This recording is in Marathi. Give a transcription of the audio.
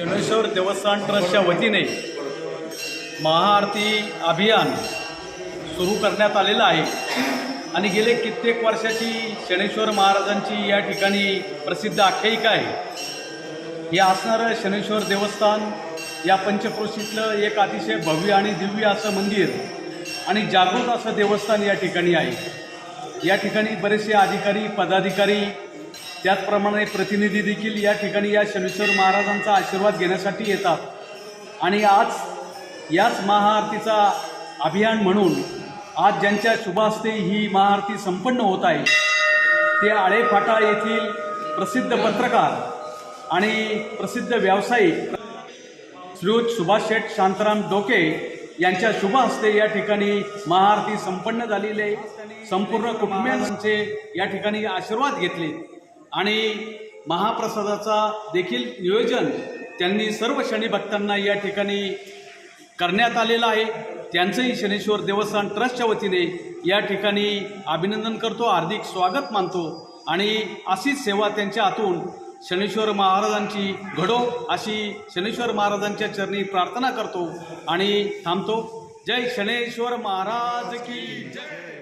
देवस्थान ट्रस्टच्या वतीने महाआरती अभियान सुरू करण्यात आलेलं आहे. आणि गेले कित्येक वर्षाची शनेश्वर महाराजांची या ठिकाणी प्रसिद्ध आख्यायिका आहे. हे असणारं शनेश्वर देवस्थान या पंचक्रोशीतलं एक अतिशय भव्य आणि दिव्य असं मंदिर आणि जागृत असं देवस्थान या ठिकाणी आहे. या ठिकाणी बरेचसे अधिकारी पदाधिकारी त्याचप्रमाणे प्रतिनिधी देखील या ठिकाणी या शनेश्वर महाराजांचा आशीर्वाद घेण्यासाठी येतात. आणि आज याच महाआरतीचा अभियान म्हणून आज ज्यांच्या शुभास्ते ही महाआरती संपन्न होत आहे ते आळेफाटा येथील प्रसिद्ध पत्रकार आणि प्रसिद्ध व्यावसायिक श्रीयुत सुभाष शेठ शांताराम डोके यांच्या शुभ हस्ते या ठिकाणी महाआरती संपन्न झालेली आहे. संपूर्ण कुटुंबियांचे या ठिकाणी आशीर्वाद घेतले. आणि महाप्रसादाचा देखील नियोजन त्यांनी सर्व शनिभक्तांना या ठिकाणी करण्यात आलेलं आहे. त्यांचंही शनेश्वर देवस्थान ट्रस्टच्या वतीने या ठिकाणी अभिनंदन करतो हार्दिक स्वागत मानतो आणि अशीच सेवा त्यांच्या हातून शनेश्वर महाराजांची घडो अशी शनेश्वर महाराजांच्या चरणी प्रार्थना करतो आणि थांबतो. जय शनेश्वर महाराज की जय!